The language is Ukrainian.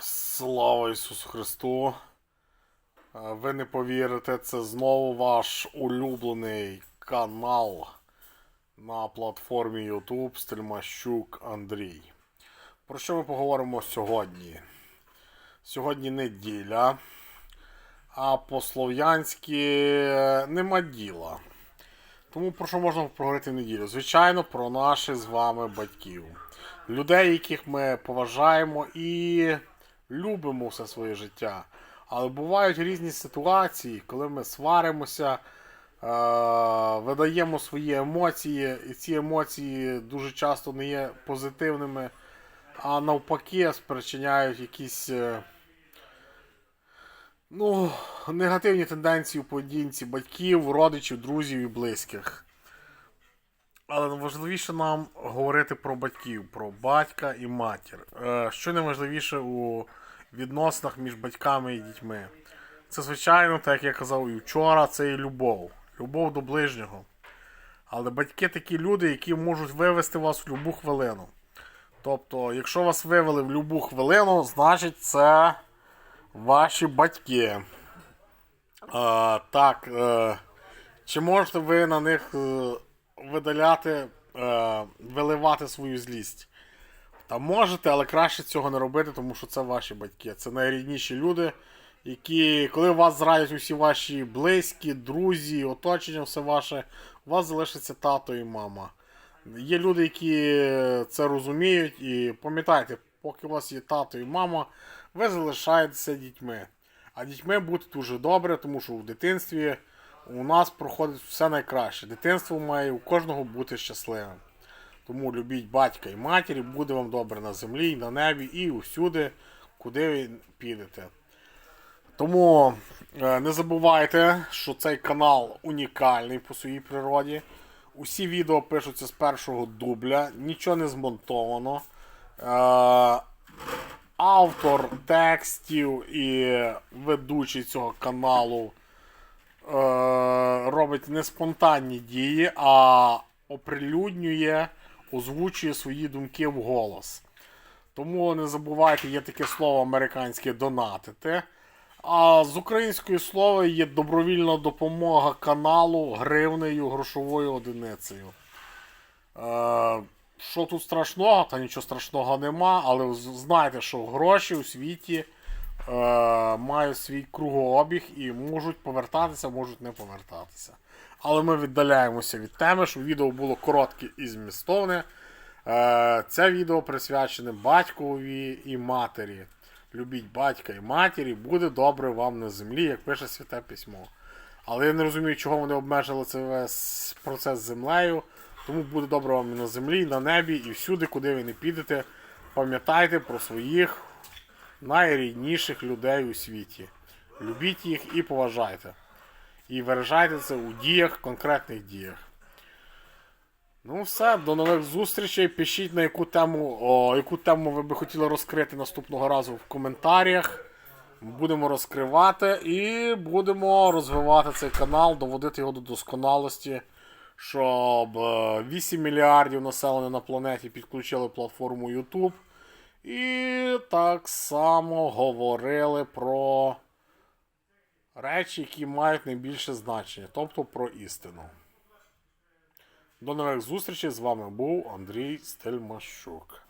Слава Ісусу Христу! Е, Ви не повірите, це знову ваш улюблений канал на платформі YouTube Стельмащук Андрій. Про що ми поговоримо сьогодні? Сьогодні неділя, а по-слов'янськи нема діла. Тому про що можна поговорити в неділю? Звичайно, про наших з вами батьків. Людей, яких ми поважаємо і любимо все своє життя. Але бувають різні ситуації, коли ми сваримося, е- видаємо свої емоції, і ці емоції дуже часто не є позитивними, а навпаки спричиняють якісь. е, Ну, негативні тенденції у поведінці батьків, родичів, друзів і близьких. Але найважливіше нам говорити про батьків, про батька і матір. Е, Що найважливіше у відносинах між батьками і дітьми? Це, звичайно, так як я казав і вчора, це і любов. Любов до ближнього. Але батьки такі люди, які можуть вивести вас в будь-яку хвилину. Тобто, якщо вас вивели в будь-яку хвилину, значить це ваші батьки. Е, так, е, чи можете ви на них е, видаляти, е, виливати свою злість? Та можете, але краще цього не робити, тому що це ваші батьки. Це найрідніші люди, які, коли вас зрадять усі ваші близькі, друзі, оточення, все ваше, у вас залишиться тато і мама. Є люди, які це розуміють, і пам'ятайте, поки у вас є тато і мама, ви залишаєтеся дітьми. А дітьми бути дуже добре, тому що в дитинстві у нас проходить все найкраще. Дитинство має у кожного бути щасливим. Тому любіть батька і матір, і буде вам добре на землі, і на небі, і усюди, куди ви підете. Тому е, не забувайте, що цей канал унікальний по своїй природі. Усі відео пишуться з першого дубля, нічого не змонтовано. Е, автор текстів і ведучий цього каналу робить не спонтанні дії, а оприлюднює, озвучує свої думки в голос. Тому не забувайте, є таке слово американське донатити. А з української слова є добровільна допомога каналу гривнею грошовою одиницею. Е, що тут страшного? Та нічого страшного нема, але знайте, що гроші у світі е, мають свій кругообіг і можуть повертатися, можуть не повертатися. Але ми віддаляємося від теми, щоб відео було коротке і змістовне. Е, це відео присвячене батькові і матері. Любіть батька і матері, буде добре вам на землі, як пише святе письмо. Але я не розумію, чого вони обмежили цей весь процес з землею. Тому буде добре вам і на землі, і на небі, і всюди, куди ви не підете. Пам'ятайте про своїх найрідніших людей у світі. Любіть їх і поважайте. І виражайте це у діях, конкретних діях. Ну, все, до нових зустрічей. Пишіть на яку тему, о, яку тему ви би хотіли розкрити наступного разу в коментарях. Будемо розкривати і будемо розвивати цей канал, доводити його до досконалості, щоб е, 8 мільярдів населення на планеті підключили платформу YouTube. І так само говорили про речі, які мають найбільше значення, тобто про істину. До нових зустрічей з вами був Андрій Стельмащук.